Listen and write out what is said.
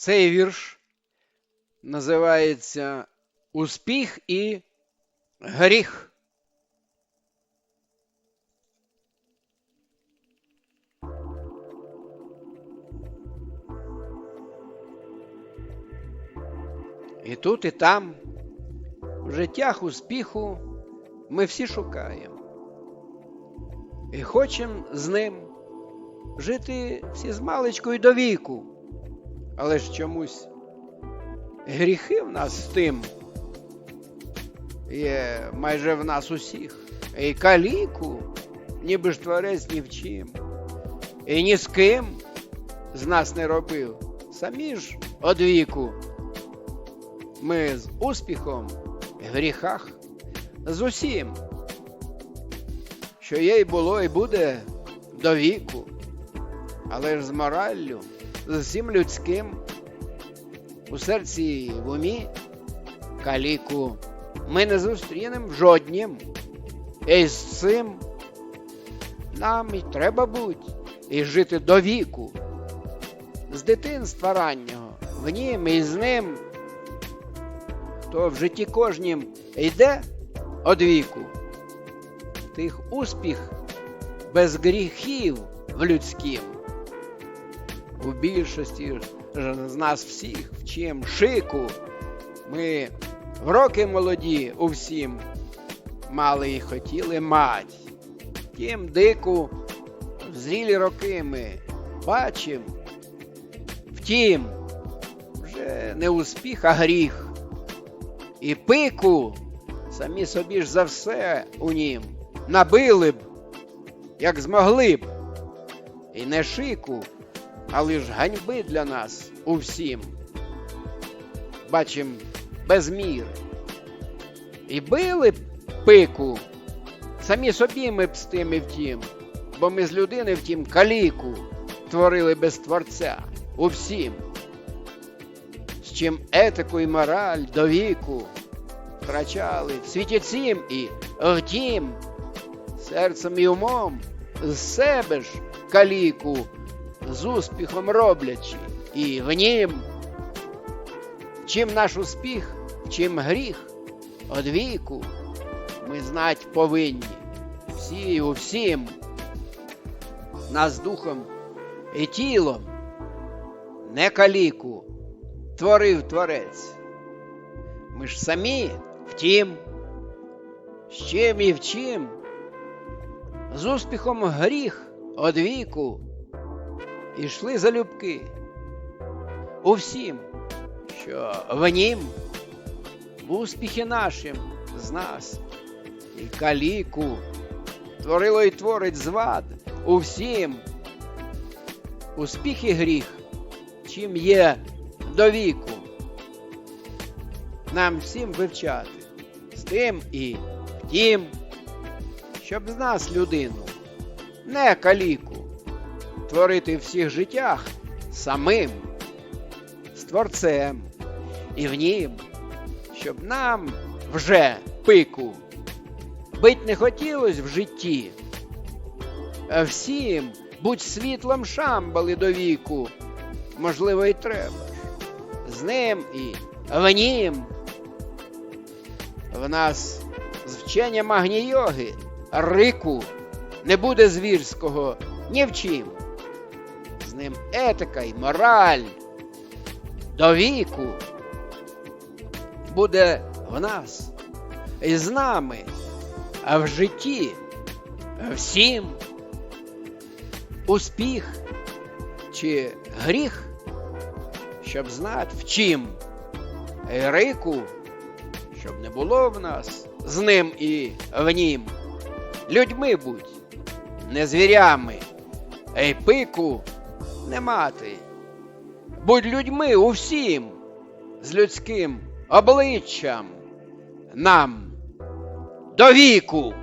Цей вірш називається Успіх і гріх. І тут, і там, в життях успіху ми всі шукаємо. І хочемо з ним жити всі з маличкою до віку. Але ж чомусь гріхи в нас з тим є майже в нас усіх. І каліку, ніби ж творець ні в чим. І ні з ким з нас не робив. Самі ж од віку. Ми з успіхом гріхах з усім, що є й було, і буде до віку, але ж з мораллю, з усім людським, у серці і в умі каліку ми не зустрінемо в жоднім. І з цим нам і треба бути, і жити до віку, з дитинства раннього, в нім і з ним то в житті кожнім йде од віку. Тих успіх без гріхів в людськім. У більшості з нас всіх вчим шику. Ми в роки молоді у всім мали і хотіли мать. Тім дику в зрілі роки ми бачим. Втім, вже не успіх, а гріх і пику самі собі ж за все у нім набили б, як змогли б, і не шику, але ж ганьби для нас у всім. Бачим без міри. І били б пику, самі собі ми б з тим і втім, бо ми з людини втім каліку творили без творця у всім з чим етику і мораль до віку втрачали в цім і втім, серцем і умом з себе ж каліку, з успіхом роблячи, і в нім, чим наш успіх, чим гріх од віку, ми знать повинні. Всі у всім, нас духом і тілом, не каліку творив творець. Ми ж самі втім, з чим і в чим, з успіхом гріх од віку ішли залюбки у всім, що в нім в успіхі нашим з нас і каліку творило і творить звад у всім. Успіх і гріх, чим є до віку. Нам всім вивчати з тим і втім, щоб з нас людину, не каліку, творити в всіх життях самим, з творцем, і в нім, щоб нам вже пику бить не хотілось в житті, всім будь світлом шамбали до віку, можливо, і треба з ним і в нім. В нас з вчення магнійоги, рику не буде звірського ні в чим. Ним етика й мораль до віку буде в нас і з нами, а в житті всім успіх чи гріх щоб знати в чим. Рику, щоб не було в нас з ним і в нім. Людьми будь, не звірями, ей пику не мати. Будь людьми усім з людським обличчям нам до віку.